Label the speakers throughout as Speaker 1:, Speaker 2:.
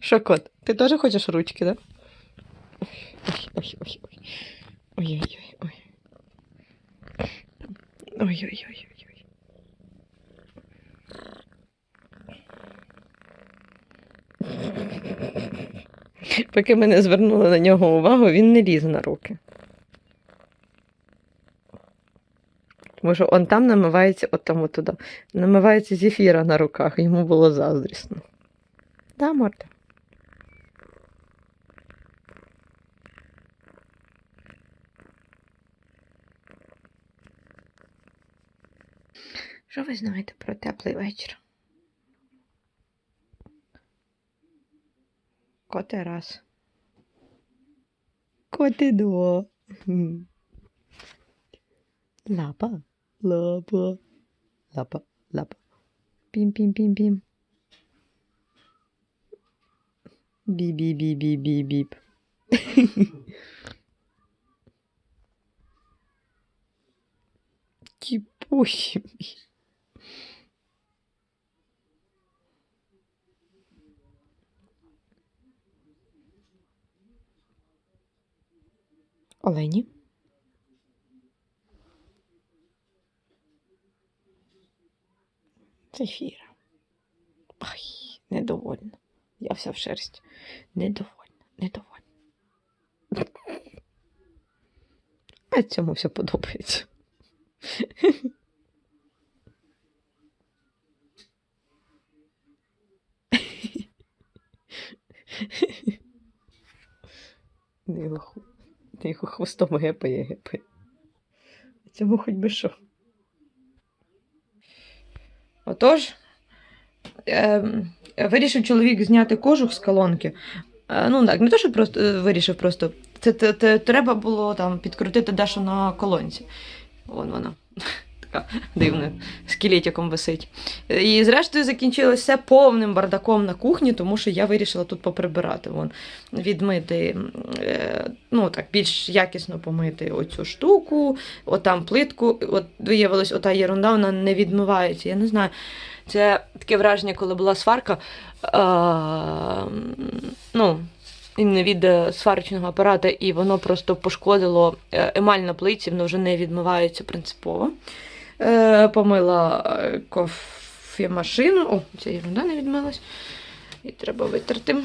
Speaker 1: Що, ты тоже хочешь ручки, да? Ой-ой-ой-ой-ой. Поки ми не звернули на нього увагу, він не ліз на руки. Тому що он там намивається, от там от намивається зефіра на руках, йому було заздрісно. Да, морда? Що ви знаєте про теплий вечір? Coteraço. Cotedoa. Lapa. Lapa. Lapa. Lapa. Pim, pim, pim, pim. Bip, bip, bip, bip, bip, bip. que poxa, bicho. Олені. Зефіра. Ай, недовольна. Я вся в шерсть. Недовольна, недовольна. А цьому все подобається. Не не його хвостом гепає, гепає. Цьому хоч би що. Отож, е, вирішив чоловік зняти кожух з колонки. Е, ну так, не то, що просто е, вирішив просто. Це, це, це треба було там підкрутити дещо на колонці. Вон вона. Така дивна, скелетиком висить. І зрештою закінчилось все повним бардаком на кухні, тому що я вирішила тут поприбирати. Вон, відмити, е, ну так, більш якісно помити оцю штуку, отам плитку. От виявилось, ота єрунда, вона не відмивається. Я не знаю. Це таке враження, коли була сварка. А, ну, від сварочного апарата, і воно просто пошкодило е, емаль на плиті, воно вже не відмивається принципово. Е, помила е, кофемашину. О, ця ерунда не відмилась. І треба витерти.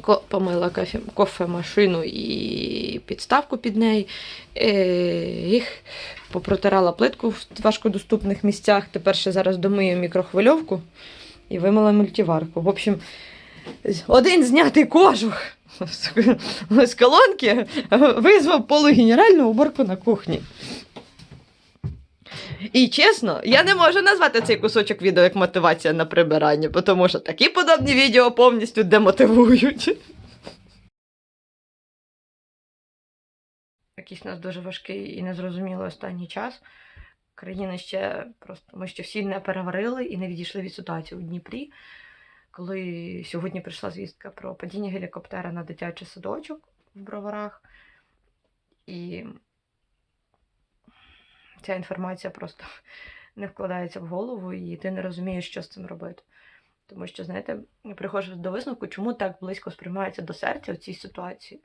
Speaker 1: Ко- Помила кофе, кофемашину і підставку під неї. Е, їх попротирала плитку в важкодоступних місцях. Тепер ще зараз домию мікрохвильовку і вимила мультиварку. В общем, один знятий кожух з колонки визвав полугенеральну уборку на кухні. І чесно, я не можу назвати цей кусочок відео як мотивація на прибирання, тому що такі подобні відео повністю демотивують. Якийсь у нас дуже важкий і незрозумілий останній час. Країна ще просто ми ще всі не переварили і не відійшли від ситуації у Дніпрі, коли сьогодні прийшла звістка про падіння гелікоптера на дитячий садочок в броварах. І ця інформація просто не вкладається в голову, і ти не розумієш, що з цим робити. Тому що, знаєте, я приходжу до висновку, чому так близько сприймається до серця в цій ситуації,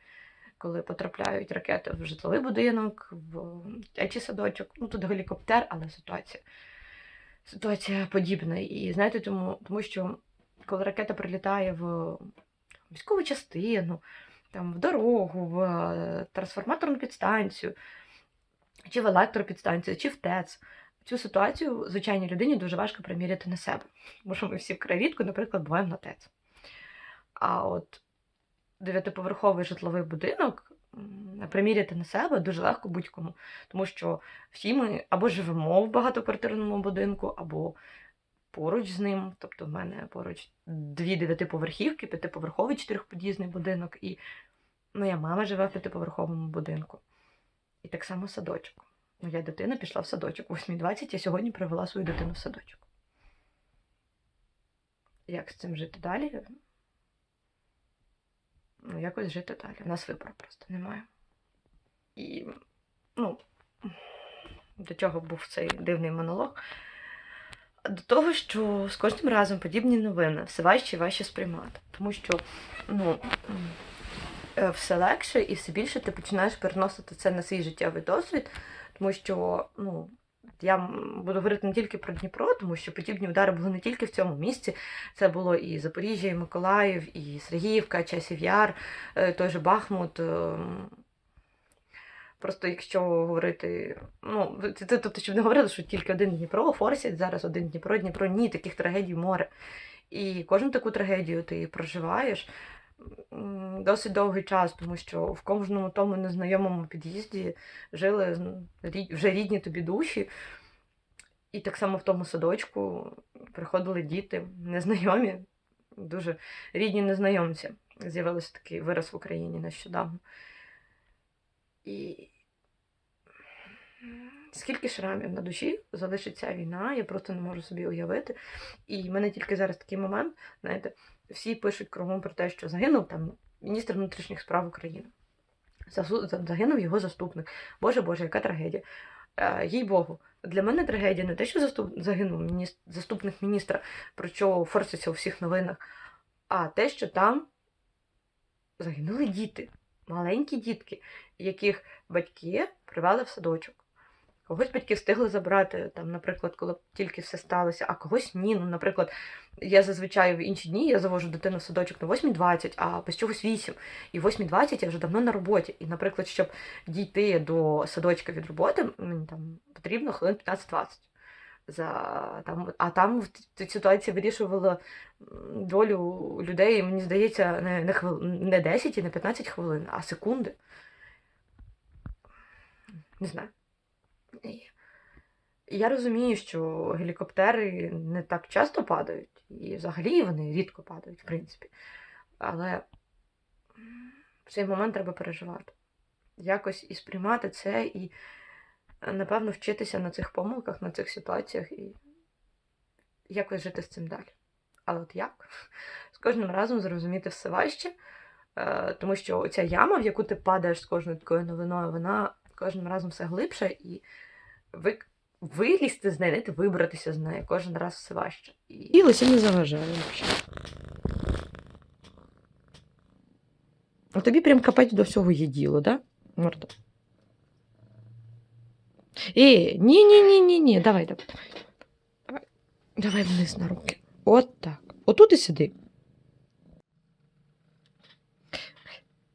Speaker 1: коли потрапляють ракети в житловий будинок, в дитячий садочок. Ну тут гелікоптер, але ситуація. Ситуація подібна. І знаєте, тому, тому що коли ракета прилітає в військову частину, там, в дорогу, в е, трансформаторну підстанцію, чи в електропідстанцію, чи в ТЕЦ. Цю ситуацію звичайній людині дуже важко приміряти на себе. Що ми всі вкрай рідко, наприклад, буваємо на ТЕЦ. А от дев'ятиповерховий житловий будинок приміряти на себе дуже легко будь-кому. Тому що всі ми або живемо в багатоквартирному будинку, або поруч з ним. Тобто в мене поруч дві дев'ятиповерхівки, п'ятиповерховий чотирьохпод'їзний будинок, і моя мама живе в п'ятиповерховому будинку. І так само садочок. Моя дитина пішла в садочок. О 8.20 я сьогодні привела свою дитину в садочок. Як з цим жити далі? ну, якось жити далі. У нас вибору просто немає. І, ну, до чого був цей дивний монолог? До того, що з кожним разом подібні новини все важче і важче сприймати. Тому що ну, все легше і все більше ти починаєш переносити це на свій життєвий досвід, тому що ну, я буду говорити не тільки про Дніпро, тому що подібні удари були не тільки в цьому місці. Це було і Запоріжжя, і Миколаїв, і Сергіївка, Часів Яр, е, той же Бахмут. ем, Просто якщо говорити, ну, це- тобто, щоб не говорили, що тільки один Дніпро, форсять зараз один Дніпро, Дніпро, ні, таких трагедій море. І кожну таку трагедію ти проживаєш досить довгий час, тому що в кожному тому незнайомому під'їзді жили вже рідні тобі душі. І так само в тому садочку приходили діти незнайомі, дуже рідні незнайомці. З'явився такий вираз в Україні нещодавно. І скільки шрамів на душі залишить ця війна, я просто не можу собі уявити. І в мене тільки зараз такий момент, знаєте, всі пишуть кругом про те, що загинув там міністр внутрішніх справ України. Загинув його заступник. Боже Боже, яка трагедія. Е, їй Богу, для мене трагедія не те, що заступ... загинув мініс- заступник міністра, про що форситься у всіх новинах, а те, що там загинули діти, маленькі дітки, яких батьки привели в садочок. Когось батьки встигли забрати, там, наприклад, коли тільки все сталося, а когось ні. Ну, наприклад, я зазвичай в інші дні я завожу дитину в садочок на 8.20, а без чогось 8. І в 8.20 я вже давно на роботі. І, наприклад, щоб дійти до садочка від роботи, мені там потрібно хвилин 15-20. За, там, а там в цій ситуації вирішувала долю людей, мені здається, не, не, хвил... не 10 і не 15 хвилин, а секунди. Не знаю. Я розумію, що гелікоптери не так часто падають, і взагалі вони рідко падають, в принципі. Але в цей момент треба переживати. Якось і сприймати це, і, напевно, вчитися на цих помилках, на цих ситуаціях, і якось жити з цим далі. Але от як? З кожним разом зрозуміти все важче, е, тому що ця яма, в яку ти падаєш з кожною такою новиною, вона кожним разом все глибша, і ви, вилізти з неї, знаєте, вибратися з неї кожен раз все важче. І...
Speaker 2: Білося не заважає взагалі. А тобі прям копати до всього є діло, да? Морда. Е, ні, ні, ні, ні, ні, давай, давай. Давай, давай вниз на руки. От так. Отут і сиди.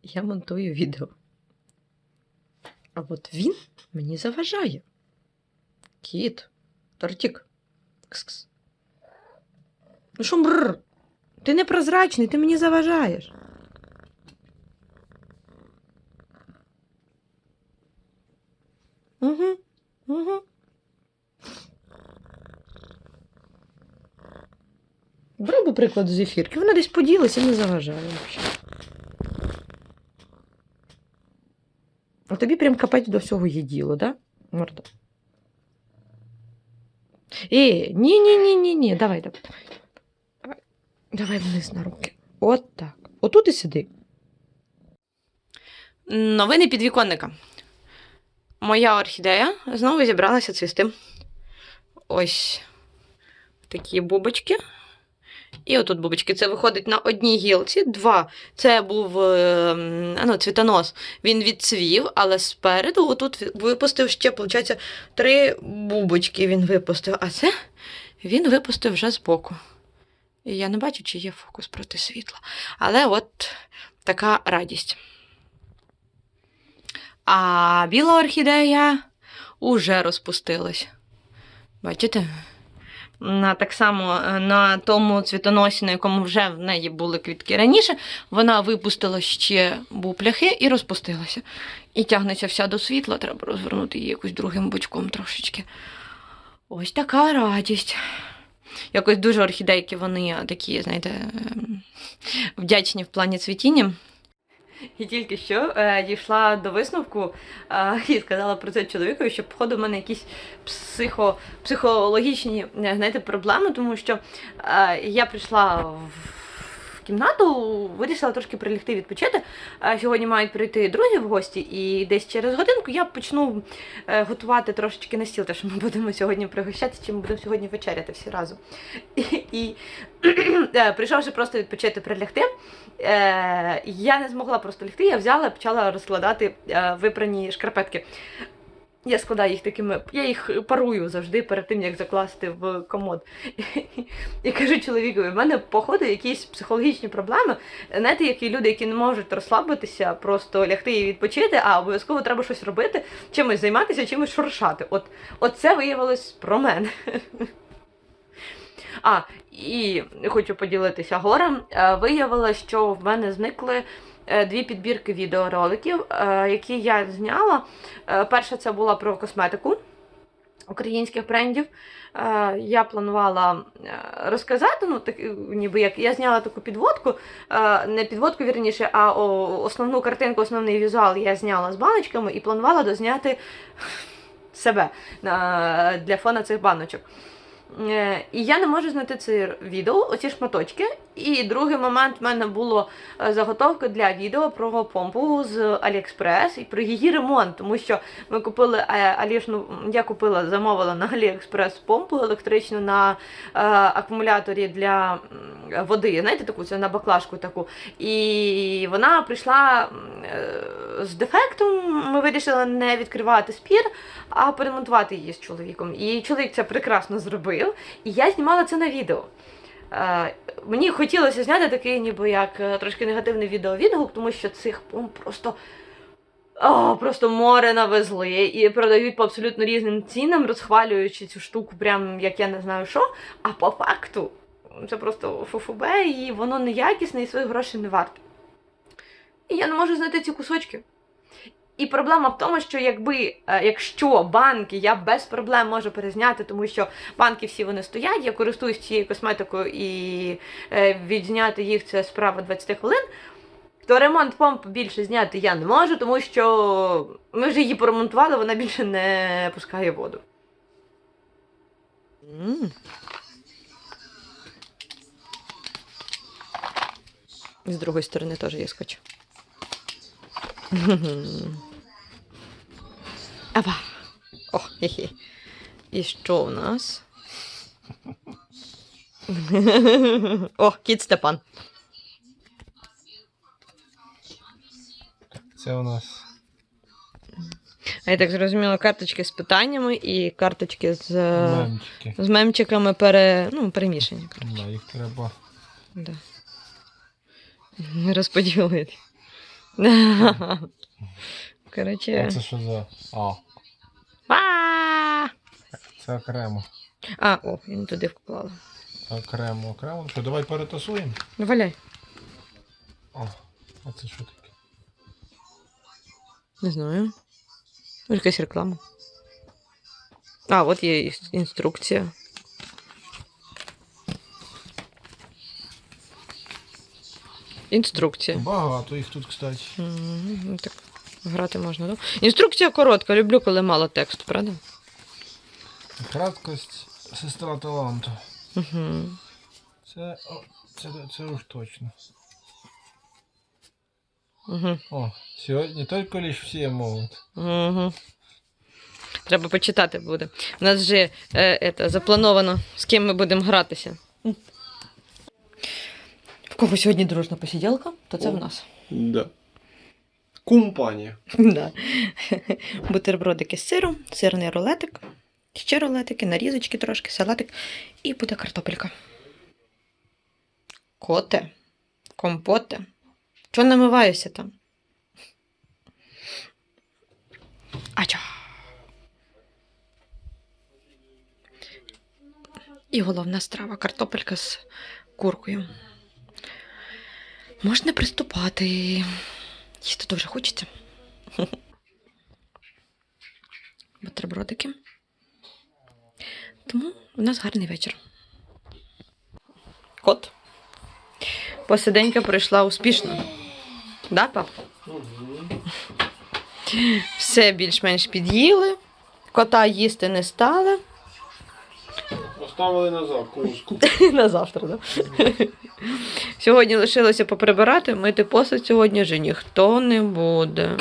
Speaker 2: Я монтую відео. А от він мені заважає. Кіт. Тортик. Кс-кс. Ну що мрр? Ти непрозрачний, ти мені заважаєш. Угу. Угу. Броби приклад з ефірки. Вона десь поділася і не заважає взагалі. А тобі прям копати до всього є да? Морда. Е, ні, ні, ні, ні, ні, давай, давай. Давай, давай вниз на руки. От так. Отут і сиди.
Speaker 1: Новини підвіконника. Моя орхідея знову зібралася цвісти. Ось такі бубочки. І отут бубочки. Це виходить на одній гілці. Два. Це був е, ну, цвітонос. Він відцвів, але спереду отут випустив ще, виходить, три бубочки він випустив. А це він випустив вже збоку. І я не бачу, чи є фокус проти світла. Але от така радість. А біла орхідея уже розпустилась. Бачите? Так само е, на тому цвітоносі, на якому вже в неї були квітки раніше, вона випустила ще бупляхи і розпустилася. І тягнеться вся до світла, треба розвернути її якось другим бочком трошечки. Ось така радість. Якось дуже орхідейки, вони такі, знаєте, ем, вдячні в плані цвітіння. І тільки що е, дійшла до висновку е, і сказала про це чоловікові, що походу в мене якісь психо, психологічні е, знаєте, проблеми, тому що е, я прийшла в кімнату, вирішила трошки прилягти відпочити. Сьогодні мають прийти друзі в гості, і десь через годинку я почну е, готувати трошечки на стіл, те, що ми будемо сьогодні пригощатися, чи ми будемо сьогодні вечеряти всі разом. І, і е, прийшовши просто відпочити прилягти, е, я не змогла просто лягти, я взяла і почала розкладати випрані шкарпетки. Я складаю їх такими, я їх парую завжди перед тим, як закласти в комод. І кажу чоловікові, в мене, походу, якісь психологічні проблеми. Знаєте, які люди, які не можуть розслабитися, просто лягти і відпочити, а обов'язково треба щось робити, чимось займатися, чимось шуршати. От, от це виявилось про мене. А, і хочу поділитися горем. Е, Виявилось, що в мене зникли дві підбірки відеороликів, е, які я зняла. Е, Перша це була про косметику українських брендів. Е, Я планувала е, розказати, ну так е, ніби як я зняла таку підводку, е, не підводку вірніше, а основну картинку, основний візуал я зняла з баночками і планувала дозняти себе для фона цих баночок. Е, І я не можу знайти це відео, оці шматочки. І другий момент в мене було е, заготовка для відео про помпу з AliExpress і про її ремонт, тому що ми купили е, Алішну, я купила, замовила на AliExpress помпу електричну на е, акумуляторі для води. Знаєте, таку це на баклажку таку. І вона прийшла е, з дефектом. Ми вирішили не відкривати спір, а поремонтувати її з чоловіком. І чоловік це прекрасно зробив. І я знімала це на відео. Е, мені хотілося зняти такий, ніби як е, трошки негативний відеовідгук, тому що цих помп просто. О, просто море навезли і продають по абсолютно різним цінам, розхвалюючи цю штуку, прям як я не знаю що. А по факту це просто фуфубе, і воно неякісне і своїх грошей не варте. І я не можу знайти ці кусочки. І проблема в тому, що якби е, якщо банки я без проблем можу перезняти, тому що банки всі вони стоять, я користуюсь цією косметикою і е, відзняти їх це справа 20 хвилин. То ремонт помп більше зняти я не можу, тому що ми вже її поремонтували, вона більше не пускає воду.
Speaker 2: З другої сторони теж є скотч. Ава. О, хе-хе. І що у нас? О, кіт Степан.
Speaker 3: Це у нас
Speaker 2: А я так зрозуміла, карточки з питаннями і карточки з,
Speaker 3: мемчики.
Speaker 2: з мемчиками пере, ну, перемішані.
Speaker 3: Да, їх треба.
Speaker 2: Да. Розподілити. Коротше.
Speaker 3: Це що за. А,
Speaker 2: А!
Speaker 3: це окремо.
Speaker 2: А, о, я не туди вклала.
Speaker 3: Окремо, окремо. Що, давай перетасуємо?
Speaker 2: Ну, валяй.
Speaker 3: О, а це що таке?
Speaker 2: Не знаю. Якась реклама. А, от є інструкція. Інструкція.
Speaker 3: Багато їх тут, кстати.
Speaker 2: Ну Так, грати можна, так? Інструкція коротка, люблю, коли мало тексту, правда?
Speaker 3: Краткость сестра таланту.
Speaker 2: Угу.
Speaker 3: Це. О, це, це уж точно.
Speaker 2: Угу.
Speaker 3: О, сьогодні тільки лиш всі можуть.
Speaker 2: Угу. Треба почитати буде. У нас вже е, это, заплановано, з ким ми будемо гратися. В кого сьогодні дружна посиділка, то це в нас.
Speaker 3: Да. Компанія.
Speaker 2: Да. Бутербродики з сиром, сирний рулетик, ще рулетики, нарізочки трошки, салатик і буде картопелька. Коте, компоте. Чого намиваюся там? Ача. І головна страва картопелька з куркою. Можна приступати. Їсти дуже хочеться. Бутербродики. Тому у нас гарний вечір. Кот. Посиденька пройшла успішно. Да, пап? Все більш-менш під'їли. Кота їсти не стали.
Speaker 3: Оставили на закуску.
Speaker 2: На завтра, да?
Speaker 1: Сьогодні лишилося поприбирати, мити посуд сьогодні вже ніхто не буде.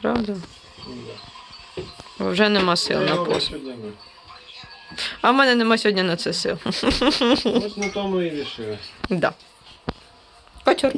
Speaker 1: Правда? Вже нема сил на посуд. А в мене нема сьогодні на це сил.
Speaker 3: Ось на тому і рішили.
Speaker 1: Да. Кочор.